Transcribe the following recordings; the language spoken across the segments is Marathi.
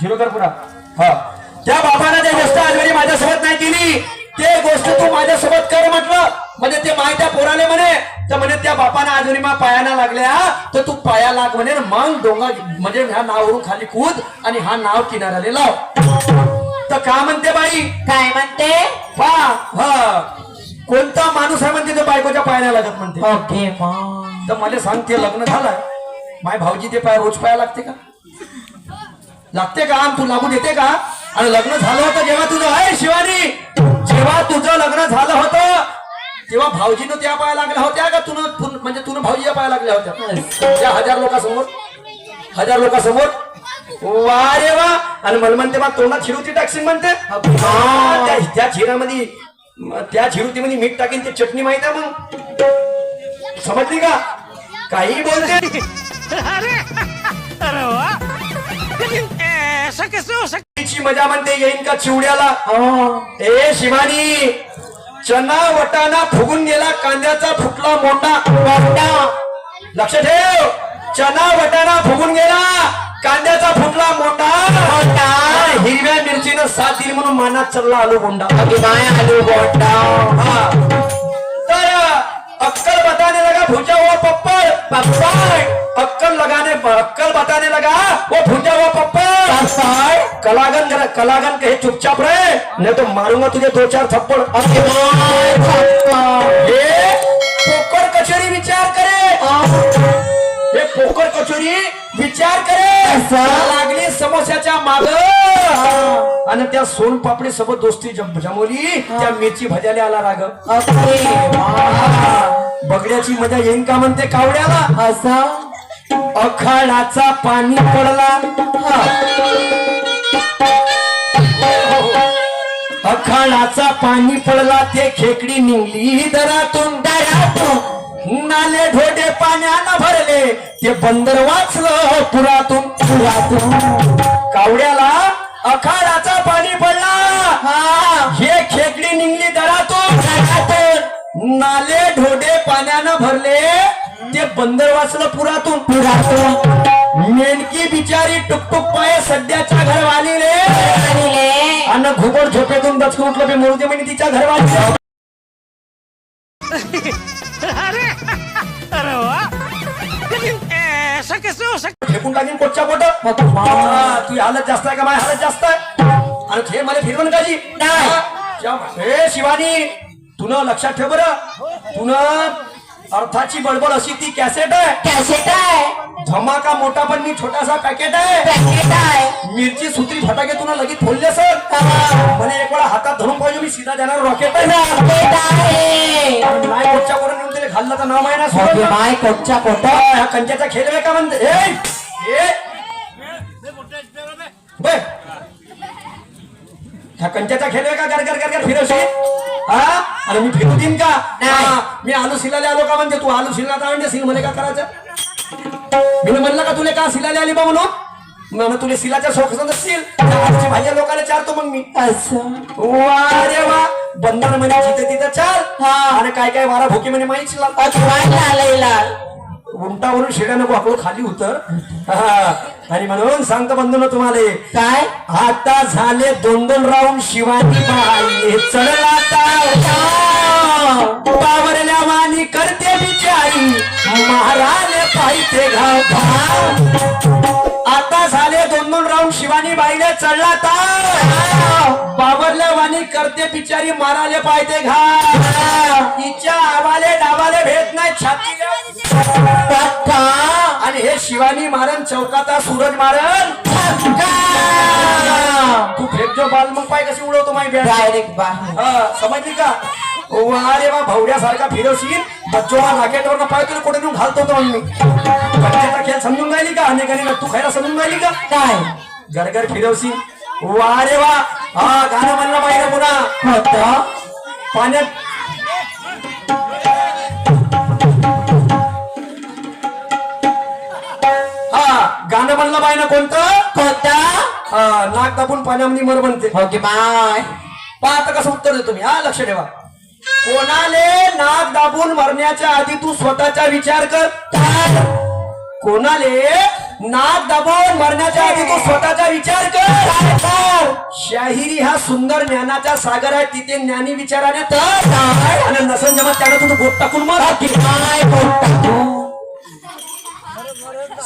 झिरो कर पुरा हा. त्या बाबानं ते गोष्ट आजवरी माझ्यासोबत नाही केली ते गोष्ट तू माझ्यासोबत कर म्हटलं. म्हणजे ते माय त्या पोराले म्हणे तर म्हणे त्या बापानं आजवरी मा पायाना लागल्या तर तू पाया लाग म्हणे मग डोंगा म्हणजे ह्या नावावरून खाली कूद आणि हा नाव किनाऱ्याला लाव. तर का म्हणते बाई? काय म्हणते? पा हा. कोणता माणूस आहे म्हणते तो बायकोच्या पायाला लागत म्हणते. ओके तर मला सांग ते लग्न झालंय माय भाऊजी ते पाय रोज पाया लागते का? लागते का? आणि तू लागू देते का? आणि लग्न झालं होतं जेव्हा तुझं आहे शिवानी जेव्हा तुझं लग्न झालं होतं तेव्हा भाऊजीनं त्या पाया लागल्या होत्या का तुन म्हणजे तुन भाऊजी पाया लागल्या होत्या? त्या हजार लोकांसमोर हजार लोकांसमोर. वा रे वा. आणि मला म्हणते बा तोंडात चिरुती टाकशील म्हणते. हा, त्या त्या झिरामध्ये म, त्या झिरुतीमध्ये मीठ टाकीन ते चटणी माहीत आहे मग. समजली का? काही बोलते. अरे वा. मजा म्हणते येईन का चिवड्याला? हो. ए शिवानी चना वटाणा फुगून गेला कांद्याचा फुटला मोठा मोठा लक्ष ठेव. चना वटाणा फुगून गेला कांद्याचा फुटला मोठा मोठा हिरव्या मिरचीनं साथ दिली म्हणून मानात चालला आलो गोंडा. माय आलू गोंडा. हा. तर अक्कल बताने लगा भुजा हुआ पप्पड़. पप्पड़. अक्कल लगाने अक्कल बताने लगा वो भुजा पप्पड़. कलागन जरा कलागन कहे चुपचाप रहे। नहीं तो मारूंगा तुझे दो चार थप्पड़। ये पोकर कचोरी विचार करे। हे पोकर कचोरी विचार करे? लागली समोस्याच्या माग। आणि त्या सोन पापडी सोबत दोस्ती जम- जमवली. त्या मिरची भजाले आला राग. बगड्याची मजा येईन का म्हणते कावड्याला? असं. अखाडाचा पाणी पडला. अखाडाचा पाणी पडला ते खेकडी निघली दरातून. दरातून. नाले ढोडे पाण्यानं भरले ते बंदर वाचलं पुरातून. पुरातून. कावड्याला अखाडाचा पाणी पडला. हा. खेकडी निघली दरातून. दरातून. नाले ढोडे पाण्यानं भरले बंदर वाचलं पुरातून. पुरातून. मेनकी बिचारी टुकटुक पाय सध्याच्या घरवाली रे अन्न घुबड झोपेतून दचकून उठलं बी मोरू दे म्हणे तिच्या घरवाली अरे अरे वाह ऐसा कैसे हो सकता फेकून टाकीन पोटच्या पोट. तुझी हालत जास्त आहे का? माझी हालत जास्त आहे. आणि हे मला काजी हे? शिवानी तुनं लक्षात ठेव बरं. तुनं अर्थाची बडबड अशी ती कॅसेट आहे. कॅसेट आहे. धमाका मोठा पण मी छोटासा पॅकेट आहे. पॅकेट आहे. मिरची सुत्री फटाके तुला लगेच फोडले सर म्हणे एक वेळा हातात धरून पाहिजे मी सीधा जाणार रॉकेट आहे. रॉकेट आहे. नाही त्याला खाल्लं तर नाव माहिती ना सोडलं. माय कोटच्या कोट ह्या कंच्याचा खेळ आहे का म्हणते? ए, ए. बे. ह्या कंच्याचा खेळ आहे का? गर गर गर गर फिरवशील? हा? अरे मी फिरू देईन का? नाही. हा, मी आलू शिलाले आलो का म्हणते? तू आलू शिला आणते सिल म्हणे का करायचं? मी म्हणलं का तुला का शिलाले आली बा म्हणून? म्हणून तुला सिलाच्या शोक सील भाज्या लोकांना चारतो मग मी. असं वा रे वा. बंधन म्हणे जिथे तिथं चाल. हा. आणि काय काय वारा भुकी म्हणे माहीत लाल. उंटावरून शिड्या नको आकडू खाली उतर. हा. आणि म्हणून सांगतो बंधून तुम्हाला काय? आता झाले दोन दोन राऊंड शिवाजी बाई चढला पावरल्या वाणी करते बिचारी. महाराले पाहिजे घाव घाव. आता झाले दोन दोन राऊंड शिवानी बाईने चढला ताव बाबरल्या वाणी करते बिचारी माराले पाहिजे घा तिच्या आवाले डावाले भेट नाही छाती आणि हे शिवानी मारन चौकाता सूरज मारन. तू फेक जो बाल मग पाय कशी उडवतो माही बॅट डायरेक्ट समजली का? वा रे वा भावड्यासारखा फिरवशील. बच्चोला राकेटवर पाय तुला कुठे नेऊन घालतो तो मी बच्च्याचा खेळ समजून राहिली का? अनेकाने तू खायला समजून राहिली का? काय? गरगर फिरवशील. वा रे वा. हा गाणं म्हणलं पाहिजे पुन्हा. होत पाण्यात हा गाणं म्हणलं पाहिजे कोणतं? कोणता? हा, नाक दाबून पाण्यामध्ये मर बनते ओके माय पहा आता कसं उत्तर देतो मी. हा लक्ष ठेवा. कोणाले नाक दाबून मरण्याच्या आधी तू स्वतःचा विचार कर? कोणाले नाक दाबून मरण्याच्या आधी तू स्वतःचा विचार कर. शाहिरी हा सुंदर ज्ञानाचा सागर आहे. तिथे ज्ञानी विचाराने तर आणि नसन जेव्हा त्यानं तुझं बोट टाकून मर काय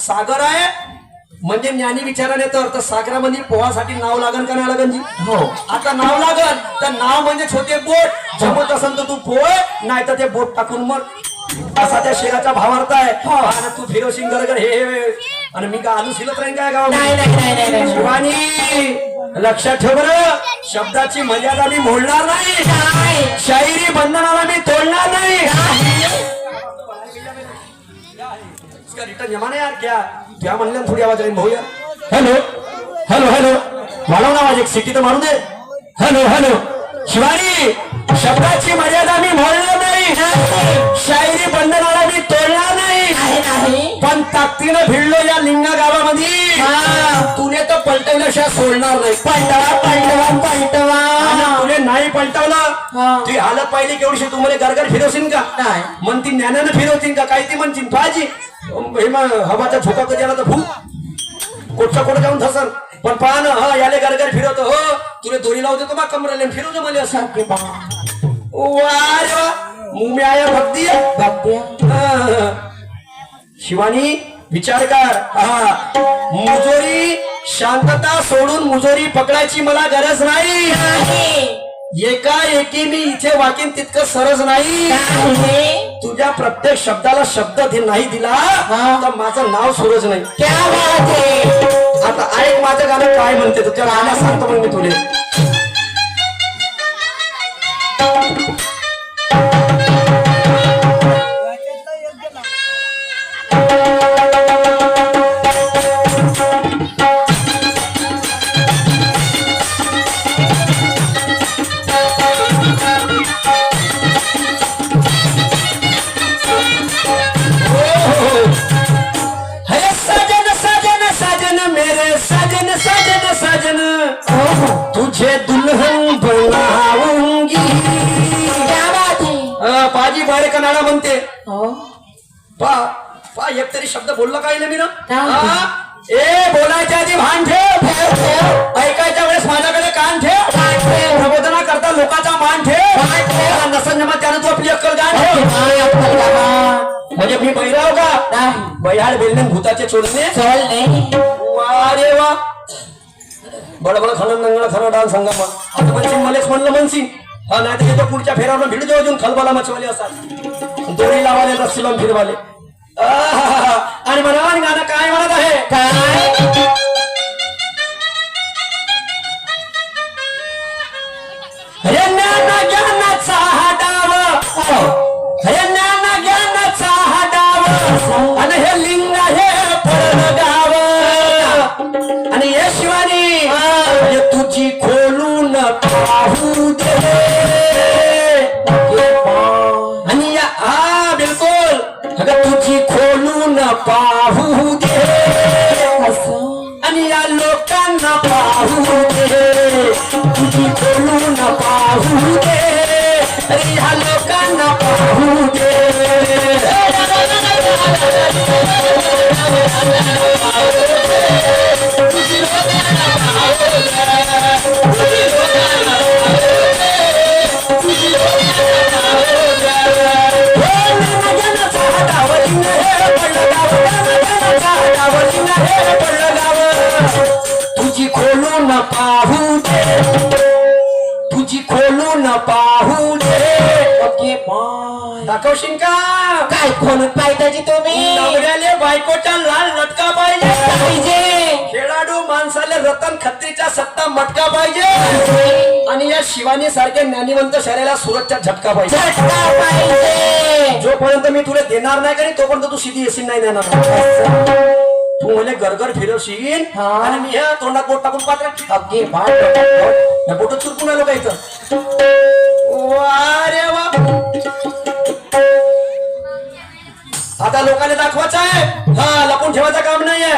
सागर आहे. म्हणजे ज्ञानी विचाराने तर. तर सागरामध्ये पोहासाठी नाव लागन का नाही लागन जी? हो. आता नाव लागन. तर नाव म्हणजे छोटे बोट. जमत असेल तर तू पोय नाही तर ते बोट टाकून मर. असा त्या शेराचा भावार्थ आहे आणि तू फिरोशिंग गरगर हे हे आणि मी का आलू शिलत राहीन काय नाही गावामध्ये? नाही नाही नाही नाही शिवानी लक्षात ठेव बरं. शब्दाची मर्यादा मी मोडणार नाही. शाहिरी बंधनाला मी तोडणार नाही. इसका रिटर्न जमा नाही यार क्या? क्या म्हणलं थोडी आवाज राहील भाऊ यार हॅलो. Hello hello. वाढव ना आवाज एक. सिटी तर मारू दे. Hello hello. शिवानी शब्दाची मर्यादा मी मोडणार नाही. शायरी बंधनाला मी तोडणार नाही. पण ताकदीनं भिडलो या लिंगा गावामध्ये. हा. तुने तर पलटवल्याशिवाय सोडणार नाही. पलटवा पलटवा पलटवा. तुने नाही पलटवलं. ती हालत पाहिली केवढी तू मला गरगर फिरवशील का? नाही. म्हणती ज्ञानानं फिरवतील का? काही ती म्हणतील हे मग हवाचा झोका कधी आला तर भू कोटचा कोट जाऊन धसन पण पहा ना हा याले गरगर फिरवतो. हो तुला दोरी लावतो बा कमरेला फिरवतो मला असं. में आया भक्ती. शिवानी विचार कर. हा. मुजोरी शांतता सोडून मुजोरी पकडायची मला गरज नाही. एका एकी मी इथे वाकेन तितकं सरस नाही. तुझ्या प्रत्येक शब्दाला शब्द नाही दिला तर माझं नाव सूरज नाही. आता ऐक माझं गाणं काय म्हणते तुझ्या गाण्यात सांगतो मग मी तुले. पा एक तरी शब्द बोलला काही नाही मी ना? हा? ए बोलायच्या आधी भान ठेव ऐकायच्या वेळेस माझ्याकडे कान ठेव. प्रबोधना करता लोकांचा मान ठेव. नसन जमा त्यानं तू आपली अक्कल गाण ठेव. म्हणजे मी बैराव का बयाड बेलने भूताचे चोरणे चल नाही वा बड बड खनन नंगळ खन डान्स संगम आता म्हणशील मलेच म्हणलं म्हणशील हा नाही तर पुढच्या फेरावर भिड देऊ अजून खलबाला मचवाले असतात दोरी लावाले रस्सी लावून फिरवाले. आणि म्हणा आणि गाणं काय म्हणत आहे? काय आणि हे लिंग पडलं गाव. आणि शिवानी हे तुझी खोलून तुझी खोलू न पाहू दे. तुझी न पाहू ओके बाय. दाखवशील का? काय खोलून पाहिजे तुम्ही? नवऱ्याले बायकोच्या लाल लटका पाहिजे. पाहिजे. खेळाडू माणसाले रतन खत्रीचा सत्ता मटका पाहिजे. आणि या शिवानी सारख्या ज्ञानीवंत शरीराला सुरतच्या झटका पाहिजे. झटका पाहिजे. जोपर्यंत मी तुला देणार नाही करी तोपर्यंत तू सिधी येशील नाही देणार. तू म्हणे गरगर फिरवशील. आणि मी ह्या तोंडात बोट टाकून पात्र बाय बोट चुरकून आलो का इथं? वा वा आता लोकांना दाखवायचं आहे. हा लपून ठेवायचं काम नाहीये.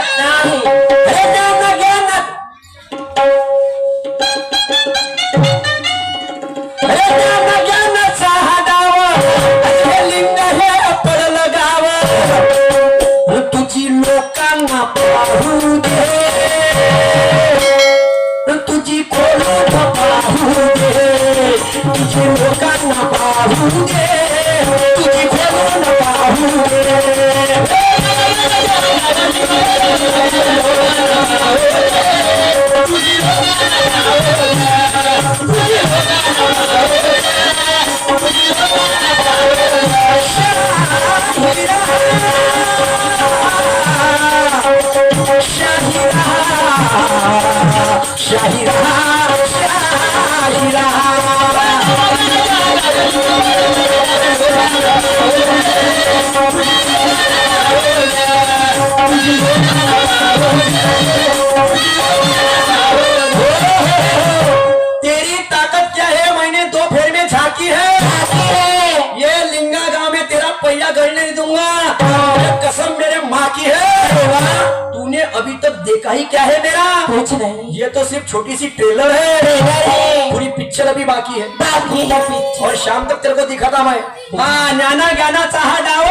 मेरे माँ की है तूने अभी तक देखा ही क्या है मेरा? कुछ नहीं। ये तो सिर्फ छोटी सी ट्रेलर है। ट्रेलर है। पूरी पिक्चर अभी बाकी है। बाकी ना पीछे और शाम तक तेरे को दिखाता मैं। हा। ज्ञाना ज्ञानाचा हा। डाव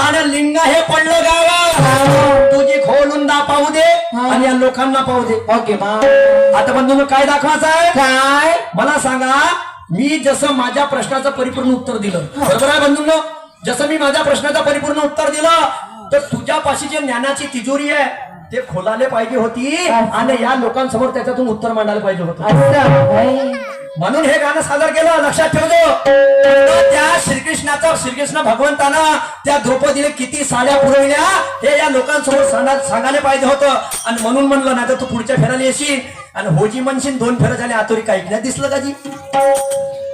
आणि लिंगा हे पडलं गाव तुझी खोलून दा पाहू दे आणि या लोकांना पाहू दे। ओके बा आता बंधून काय दाखवायचं आहे? काय? मला सांगा मी जसं माझ्या प्रश्नाचं परिपूर्ण उत्तर दिलं. बरोबर आहे बंधूंनो? जसं मी माझ्या प्रश्नाचं परिपूर्ण उत्तर दिलं तर तुझ्यापाशी जे ज्ञानाची तिजोरी आहे ते खोलाले पाहिजे होती आणि या लोकांसमोर त्याच्यातून उत्तर मांडायला पाहिजे होतं. म्हणून हे गाणं सादर केलं लक्षात ठेवतो त्या श्रीकृष्णाचा श्रीकृष्ण भगवंतानं त्या द्रौपदीने किती साड्या पुरवल्या हे या लोकांसमोर सांगा- सांगायला पाहिजे होतं. आणि म्हणून म्हणलं नाही तर तू पुढच्या फेराला येशील. आणि होजी म्हणशील दोन फेरा झाले आतोरी काही नाही. दिसलं का जी?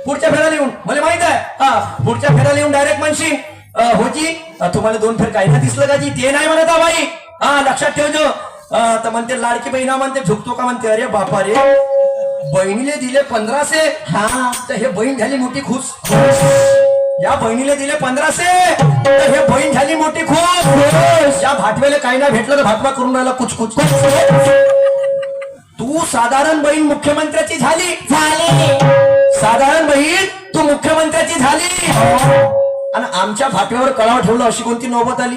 पुढच्या फेराला येऊन मला माहीत आहे. हा पुढच्या फेराला येऊन डायरेक्ट म्हणशील. होजी तुम्हाला दोन फेर काही नाही दिसलं का जी? ते नाही म्हणत हा बाई. हा लक्षात ठेवજો अं, तर म्हणते लाडकी बहिणा म्हणते झुकतो का? म्हणते अरे बापा रे बहिणीले दिले पंधराशे. हा. तर हे बहीण झाली मोठी खुश. या बहिणीला दिले पंधराशे. तर हे बहीण झाली मोठी खुश. या भाटवेले काही नाही भेटलं तर भाटवा करून राहिला कुछ कुछ. तू साधारण बहीण मुख्यमंत्र्याची झाली. झाले. साधारण बहीण तू मुख्यमंत्र्याची झाली. आणि आमच्या भाटव्यावर कळाव ठेवलं अशी कोणती नौबत आली?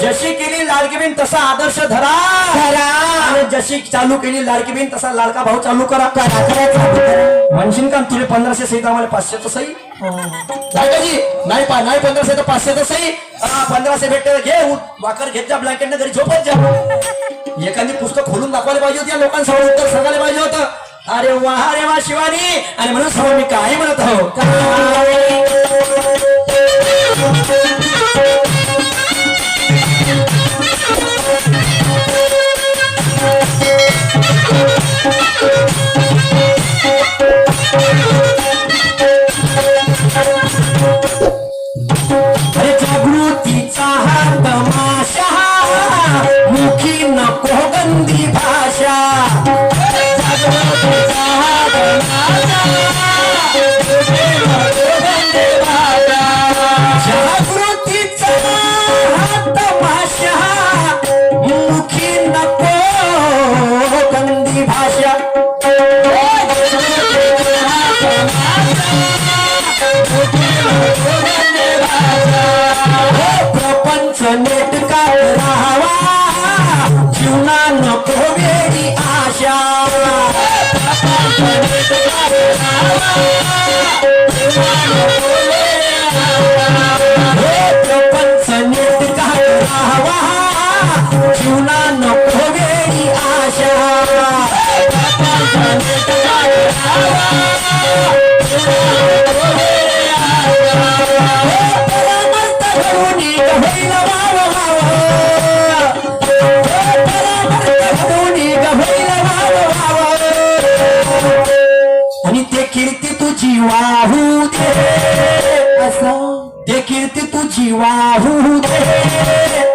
जशी केली लाडकी बहीण तसा आदर्श धरा. धरा. आणि जशी चालू केली लाडकी बहीण तसा लाडका भाऊ चालू करा. म्हणशील का तुले पंधराशे सहित आम्हाला पाचशे तर सही जी नाही पा नाही पंधराशे तर पाचशे तर सही. हा, पंधराशे भेटते घे वाकर घेत जा ब्लँकेट घरी झोपत जा. एखादी पुस्तक खोलून दाखवायला पाहिजे होती या लोकांसमोर उत्तर सांगायला पाहिजे होतं. अरे वा अरे वा शिवानी. आणि म्हणून समोर मी काय म्हणत आहो? Oh, तुझी वाहू दे. असं ते कीर्ती तुझी वाहू दे.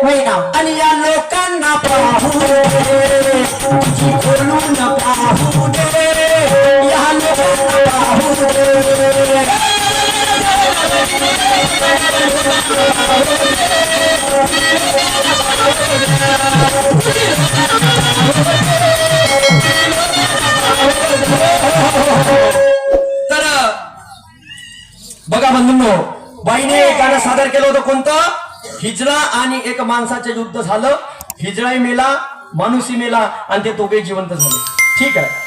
होय आणि या लोकांना पाहू दे. तुझी खोलून पाहू दे. या लोकांना पाहू दे. बंधूंनो बाईने गाणं सादर केलं होतं कोणतं? हिजडा आणि एक माणसाचे युद्ध झालं. हिजडाही मेला माणूसही मेला आणि ते दोघे जिवंत झाले. ठीक आहे.